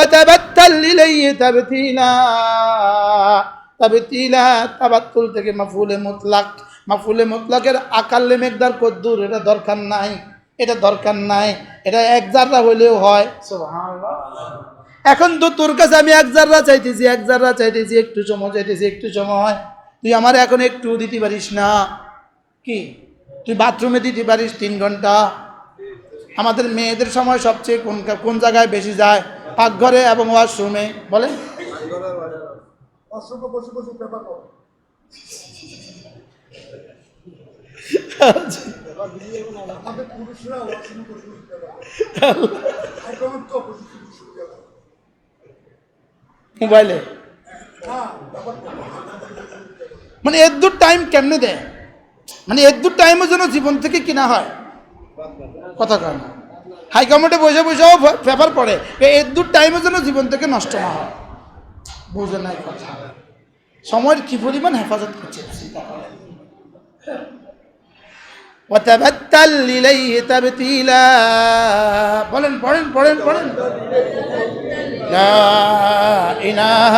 وتبتل إليه تبتيلا তাবতিলা তাবাত্তুল থেকে মাফুলে মুতলাক মাফুলে মুতলাকের আকাল্লে মেঘদার কদ্দুর এটা দরকার নাই এটা দরকার নাই এটা এক জাররা হলেও হয় সুবহানাল্লাহ এখন তো তোর কাছে আমি এক জাররা চাইতেছি এক জাররা চাইতেছি একটু সময় চাইতেছি একটু সময় তুই আমার এখন একটু দিতে পারিস না কি তুই বাথরুমে দিতে পারিস তিন ঘন্টা আমাদের মেয়েদের সময় সবচেয়ে কোন কোন জায়গায় বেশি যায় পাকঘরে এবং ওয়াশরুমে বলে অসংখ্য বসে বসে পেপার করো আমাদের পুরুষরা ওয়াশরুমে বসে বসে পেপার এখন তো বসে বসে পেপার মোবাইলে? মানে এর দূর টাইম কেমনে দেয়? মানে এর দূর টাইমও যেন জীবন থেকে কিনা হয়? কথা না। হাইকমান্ডে বসে বসেও পেপার পড়ে এর দূর টাইমও যেন জীবন থেকে নষ্ট না হয় বুঝে নাই কথা সময়ের কি পরিমাণ হেফাজত করছে চিন্তা করেন وتبتل إليه تبتيلا বলেন পড়েন পড়েন পড়েন لا إله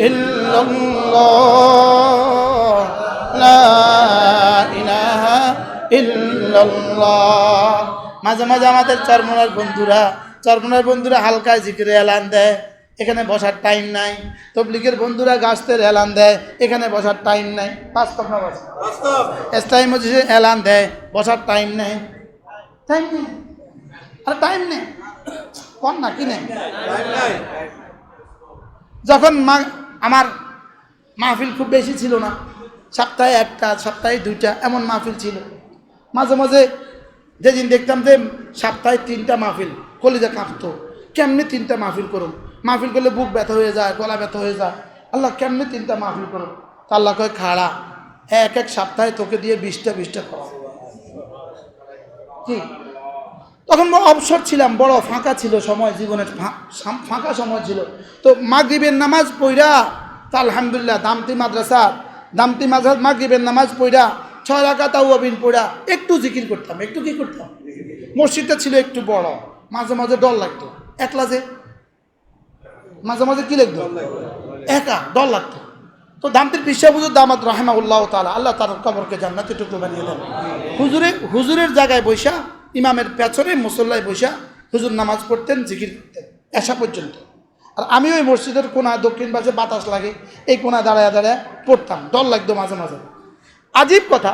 إلا الله لا إله إلا الله মাঝে মাঝে আমাদের চরমনার বন্ধুরা চরমনার বন্ধুরা হালকা জিকিরে এলান দেয়, এখানে বসার টাইম নাই। তবলিগের বন্ধুরা গাছতের এলান দেয়, এখানে বসার টাইম নাই। বাস্তব না ইসলামী মসজিদে এলান দেয়, বসার টাইম নেই। টাইম নেই। আর টাইম নেই। কন না, কি নেই? যখন মা, আমার মাহফিল খুব বেশি ছিল না, সপ্তাহে একটা, সপ্তাহে দুইটা, এমন মাহফিল ছিল। মাঝে মাঝে যেদিন দেখতাম যে সপ্তাহে তিনটা মাহফিল, কলিজা কাঁপতো। কেমনি তিনটা মাহফিল করুন মাহফিল করলে বুক ব্যথা হয়ে যায়, গলা ব্যথা হয়ে যায়। আল্লাহ কেমনি তিনটা মাহফিল করুন তা আল্লাহ কয়, খাড়া, এক এক সপ্তাহে তোকে দিয়ে বিশটা বিশটা করা কি? তখন অবসর ছিলাম, বড় ফাঁকা ছিল সময়, জীবনের ফাঁকা সময় ছিল। তো মাগরিবের নামাজ পইরা তা আলহামদুলিল্লাহ, দামতি মাদ্রাসা দামতি মাদ্রাস, মাগরিবের নামাজ পইরা ছয় রাখা তাও অবিন পইরা একটু জিকির করতাম, একটু কি করতাম? মসজিদটা ছিল একটু বড়, মাঝে মাঝে ডর লাগতো। একলা যে? মাঝে মাঝে কি লাগতো? একা, ডর লাগতো। তো দামতির পিসা হুজুর দামাত রাহেমা উল্লাহ তালা আল্লাহ তার কবরকে জান্নাতে টুকরো বানিয়ে দেন। হুজুরে, হুজুরের জায়গায় বৈশা, ইমামের পেছনে মুসল্লায় বৈশা, হুজুর নামাজ পড়তেন, জিকির করতেন এসা পর্যন্ত। আর আমি ওই মসজিদের কোনায় দক্ষিণ পাশে বাতাস লাগে, এই কোনায় দাঁড়ায় দাঁড়ায় পড়তাম, ডর লাগতো মাঝে মাঝে। আজীব কথা।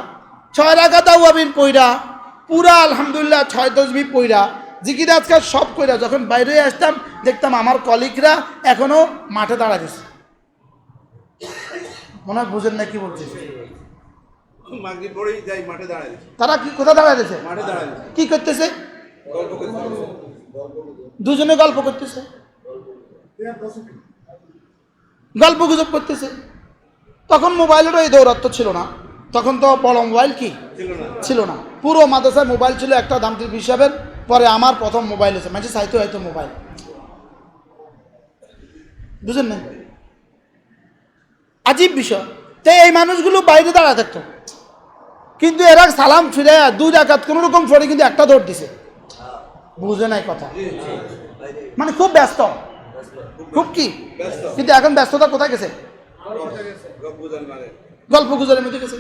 ছয় রাখা তাও আবিন পইরা পুরা আলহামদুলিল্লাহ ছয় তসবি পইরা জিকির আজকাল সব কইরা যখন বাইরে আসতাম দেখতাম আমার কলিগরা এখনও মাঠে দাঁড়ায় দিছে মনে হয় বুঝেন না কি দাঁড়াই তারা কি কোথায় দাঁড়ায় দিছে মাঠে দাঁড়াই কি করতেছে? দুজনে গল্প করতেছে। গল্প গুজব করতেছে। তখন মোবাইলেরও এই দৌরাত্ম ছিল না। তখন তো বড় মোবাইল কি? ছিল না। পুরো মাদ্রাসায় মোবাইল ছিল একটা দামতির হিসাবের পরে আমার প্রথম মোবাইল এসে মানে সাহিত্য হয়তো মোবাইল। বুঝেন না আজীব বিষয়। তাই এই মানুষগুলো বাইরে দাঁড়া থাকতো। কিন্তু এরা সালাম ফিরে দুই ডাকাত কোনো রকম ফোরে কিন্তু একটা দৌড় দিছে। বুঝে নাই কথা। মানে খুব ব্যস্ত। খুব কি? কিন্তু এখন ব্যস্ততা কোথায় গেছে? গল্প মানে। গুজরের মধ্যে গেছে।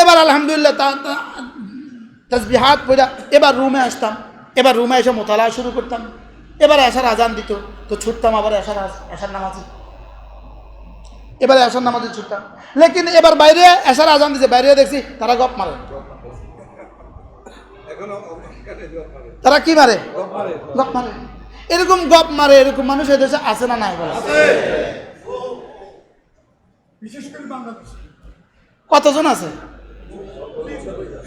এবার আলহামদুলিল্লাহ তা তসবিহাত পড়া এবার রুমে আসতাম। এবার রুমে এসে মোতালা শুরু করতাম। এবার আসার আজান দিত তো ছুটতাম আবার আসার আসার নামাজে। এবারে আসার নামাজে ছুটতাম। লেকিন এবার বাইরে আসার আজান দিছে বাইরে দেখছি তারা গপ মারে। তারা কি মারে? গপ মারে। গপ মারে। এরকম গপ মারে এরকম মানুষ এদেশে আছে না নাই বলে? কতজন আছে?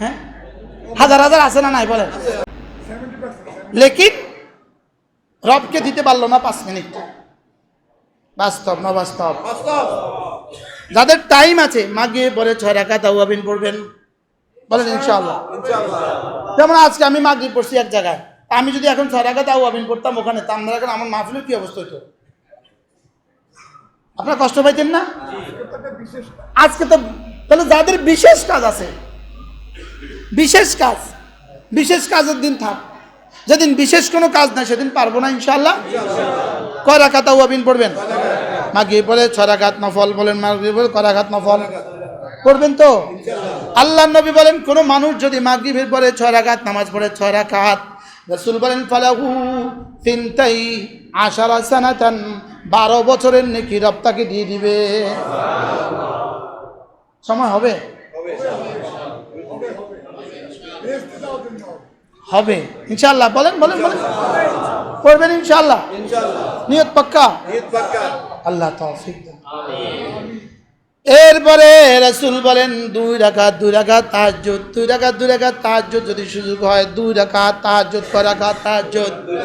হ্যাঁ? হাজার হাজার আছে না নাই বলে লেকিন রবকে দিতে পারল না পাঁচ মিনিট। বাস্তব না বাস্তব? যাদের টাইম আছে মাগে পরে ছয় রাখা তাওয়াবিন পড়বেন। বলেন ইনশাআল্লাহ। যেমন আজকে আমি মাগরিব পড়ছি এক জায়গায়। আমি যদি এখন ছয় রাখা তাওয়াবিন পড়তাম ওখানে তা আমরা এখন আমার মাহফিলের কি অবস্থা হইতো? আপনার কষ্ট পাইতেন না। আজকে তো, তাহলে যাদের বিশেষ কাজ আছে বিশেষ কাজ, বিশেষ কাজের দিন থাক। যেদিন বিশেষ কোনো কাজ নাই, সেদিন পারব না ইনশাল্লাহ কয় রাখাত আবিন পড়বেন? মাগরিব পরে ছয় রাখাত নফল বলেন মাগরিব পরে কয় রাখাত নফল? পড়বেন তো? আল্লাহ নবী বলেন, কোনো মানুষ যদি মাগরিবের পরে ছয় রাকাত, নামাজ পড়ে ছয় রাকাত, রসুল বলেন, ফালাহু তিনটাই আশারা সানাতান বারো বছরের নেকি রপ্তাকে দিয়ে দিবে। সময় হবে? হবে। ইনশাল্লাহ বলেন বলেন বলেন। পড়বেন ইনশাল্লাহ নিয়ত পাক্কা? আল্লাহ তৌফিক এরপরে রাসূল বলেন দুই রাকাত দুই রাকাত তাহাজ্জুদ দুই রাকাত দুই রাকাত তাহাজ্জুদ যদি সুযোগ হয় দুই রাকাত তাহাজ্জুদ কয় রাকাত তাহাজ্জুদ। দুই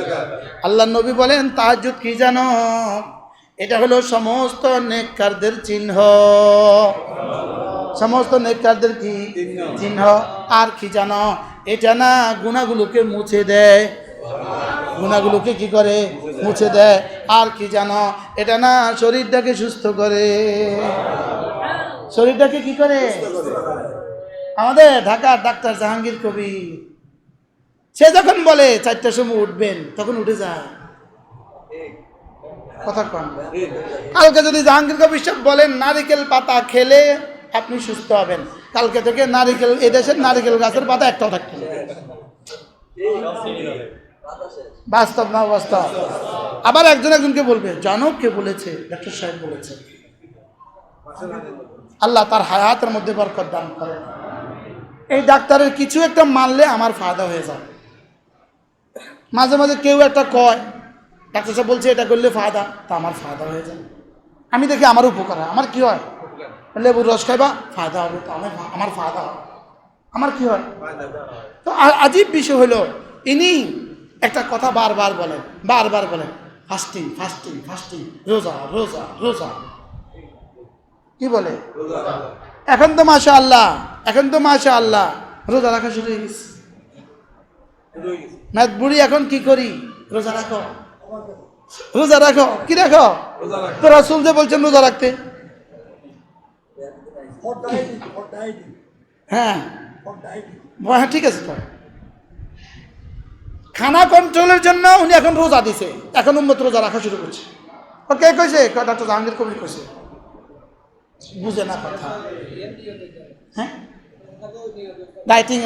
আল্লাহ নবী বলেন তাহাজ্জুদ কি জানো? এটা হলো সমস্ত নেককারদের চিহ্ন। সমস্ত নেককারদের কি চিহ্ন। আর কি জানো? এটা না গুণাগুলোকে মুছে দেয়। গুণাগুলোকে কি করে? মুছে দেয়। আর কি জানো? এটা না শরীরটাকে সুস্থ করে। শরীরটাকে কি করে? আমাদের ঢাকার ডাক্তার জাহাঙ্গীর কবি সে যখন বলে চারটার সময় উঠবেন তখন উঠে যায়। কথা কন। কালকে যদি জাহাঙ্গীর কবির বলেন নারিকেল পাতা খেলে আপনি সুস্থ হবেন। কালকে থেকে নারিকেল এদেশের নারিকেল গাছের পাতা একটাও থাকবে না। বাস্তব না বাস্তব আবার একজন একজনকে বলবে, জানো কে বলেছে? ডাক্তার সাহেব বলেছে। আল্লাহ তার হায়াতের মধ্যে বরকত দান করে। এই ডাক্তারের কিছু একটা মানলে আমার ফায়দা হয়ে যায়। মাঝে মাঝে কেউ একটা কয়, ডাক্তার সাহেব বলছে, এটা করলে ফায়দা। তা আমার ফায়দা হয়ে যায়। আমি দেখি আমার উপকার হয়। আমার কি হয়? লেবুর রস খাইবা? ফায়দা হবে তো আমার আমার ফায়দা হয় আমার কি হয়? তো আজীব বিষয় হলো ইনি একটা কথা বারবার বলেন বারবার বলেন ফাস্টিং ফাস্টিং ফাস্টিং রোজা রোজা রোজা। কি বলে? এখন তো মাশা আল্লাহ এখন তো মাশা আল্লাহ রোজা রাখা শুরু হয়ে গেছে। বুড়ি এখন কি করি? রোজা রাখো। রোজা রাখো। কি রাখো। তো রাসুল যে বলছেন রোজা রাখতে ফর ডায়েটিং ফর ডায়েটিং হ্যাঁ। হ্যাঁ ঠিক আছে তো খানা কন্ট্রোলের জন্য উনি এখন রোজা দিছে। এখন উন্নত রোজা রাখা শুরু করছে। ও কে কইছে? কয় ডাক্তার জাহাঙ্গীর কবির কইছে। বুঝে না কথা। হ্যাঁ? ডাইটিং।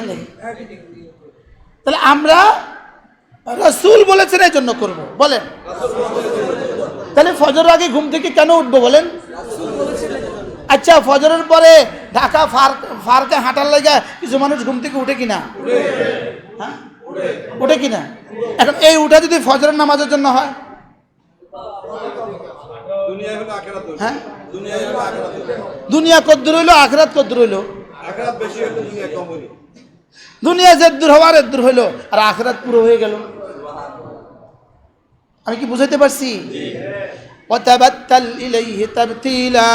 তাহলে আমরা রসুল বলেছেন এই জন্য করব। বলেন। তাহলে ফজর আগে ঘুম থেকে কেন উঠবো বলেন? আচ্ছা ফজরের পরে ঢাকা ফার্ক ফার্কে হাঁটার লাগে কিছু মানুষ ঘুম থেকে উঠে কিনা? হ্যাঁ? উঠে কিনা? এখন এই উঠা যদি ফজরের নামাজের জন্য হয়? হ্যাঁ? দুনিয়া কদ্দুর হইল আখরাত কদ্দুর হইল? দুনিয়া কম দুনিয়া যে দূর হওয়ার দূর হইল আর আখরাত পুরো হয়ে গেল। আমি কি বুঝাইতে পারছি? وتبتل إليه تبتيلا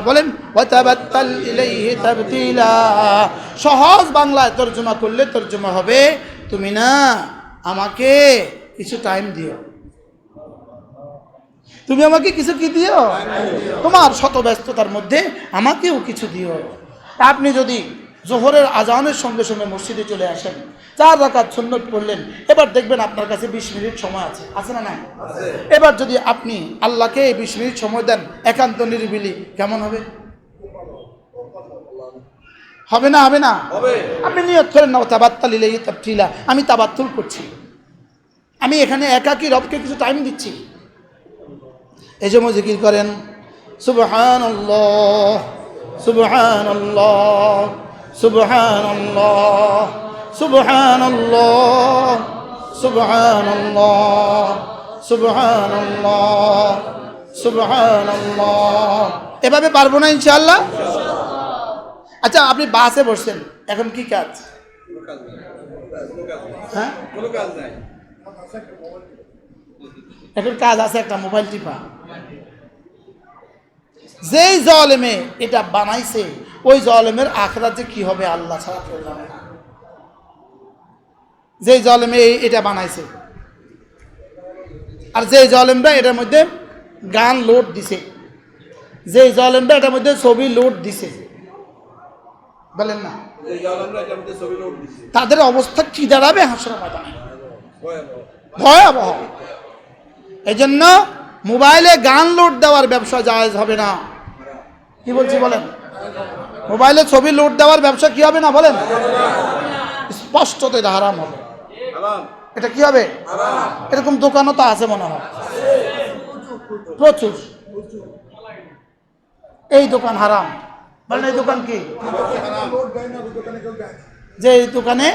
বলেন وتبتل إليه تبتيلا সহজ বাংলায় তর্জমা করলে তর্জমা হবে তুমি না আমাকে কিছু টাইম দিও তুমি আমাকে কিছু কি দিও তোমার শত ব্যস্ততার মধ্যে আমাকেও কিছু দিও আপনি যদি জোহরের আজানের সঙ্গে সঙ্গে মসজিদে চলে আসেন। চার রাকাত সুন্নত পড়লেন। এবার দেখবেন আপনার কাছে বিশ মিনিট সময় আছে। আছে না না এবার যদি আপনি আল্লাহকে এই বিশ মিনিট সময় দেন একান্ত নিরিবিলি কেমন হবে? হবে না হবে না? হবে। আপনি নিয়ত করেন না তাবাত্তাল ইলাইহি তাবতিলা। আমি তাবাত্তুল করছি। আমি এখানে একাকী রবকে কিছু টাইম দিচ্ছি। এই জন্য জিকির করেন? সুবহানাল্লাহ সুবহানাল্লাহ সুবহানাল্লাহ সুবহানাল্লাহ সুবহানাল্লাহ। সুবহানাল্লাহ সুবহানাল্লাহ এভাবে পারব না ইনশাআল্লাহ? আচ্ছা আপনি বাসে বসছেন এখন কি কাজ? হ্যাঁ? এখন কাজ আছে একটা মোবাইল টিপা। যেই জলেমে এটা বানাইছে ওই জলেমের আখরাত যে কি হবে আল্লাহ ছাড়া কেউ জানে না। যেই জলেমে এটা বানাইছে। আর যেই জলেমরা এটার মধ্যে গান লোড দিছে। যেই জলেমরা এটার মধ্যে ছবি লোড দিছে। বলেন না। তাদের অবস্থা কি দাঁড়াবে? হাসর ময়দানে। ভয়াবহ। এই জন্য মোবাইলে গান লোড দেওয়ার ব্যবসা জায়েজ হবে না। কি বলছি বলেন? মোবাইলে ছবি লোড দেওয়ার ব্যবসা কি হবে না বলেন? স্পষ্টত এটা হারাম হবে। এটা কি হবে? এরকম দোকানও তো আছে মনে হয়। প্রচুর। এই দোকান হারাম। বলেন, এই দোকান কি? যে এই দোকানে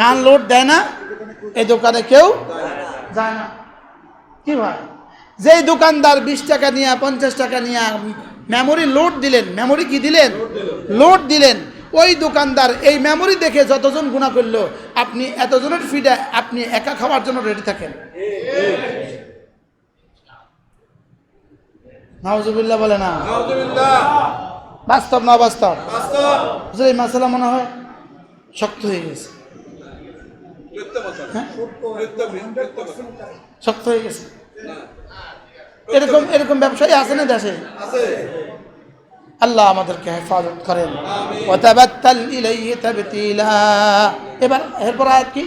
গান লোড দেয় না, এই দোকানে কেউ যায় না। কি ভাই? যেই দোকানদার বিশ টাকা নিয়ে, পঞ্চাশ টাকা নিয়ে মেমোরি লোড দিলেন। মেমোরি কি দিলেন? লোড দিলেন। ওই দোকানদার এই মেমোরি দেখে যতজন গুণা করল আপনি এতজনের ফিডে আপনি একা খাওয়ার জন্য রেডি থাকেন। বলে না। বাস্তব না বাস্তব। এই মাসালা মনে হয় শক্ত হয়ে গেছে। হ্যাঁ? শক্ত হয়ে গেছে। এরকম এরকম ব্যবসায়ী আছে না দেশে? আল্লাহ আমাদেরকে হেফাজত করেন। এবার এরপর আয়াত কি?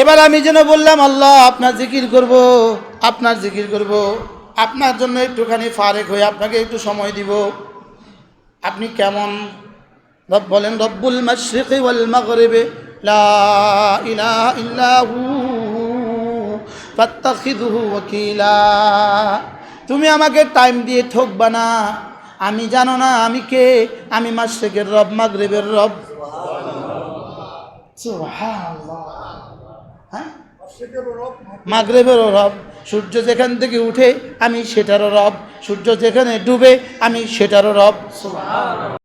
এবার আমি যেন বললাম আল্লাহ আপনার জিকির করব আপনার জিকির করব। আপনার জন্য একটুখানি ফারেক হয়ে আপনাকে একটু সময় দিব। আপনি কেমন? রব বলেন রব্বুল মাশরিকি ওয়াল মাগরিবি। লা ইলাহা ইল্লা হু ফাত্তাখিযুহু ওয়াকিলা। তুমি আমাকে টাইম দিয়ে ঠকবা না। আমি জানো না আমি কে। আমি মাসেকের রব, মাগরেবের রব। হ্যাঁ? মাগরেবেরও রব। সূর্য যেখান থেকে উঠে আমি সেটারও রব। সূর্য যেখানে ডুবে আমি সেটারও রব।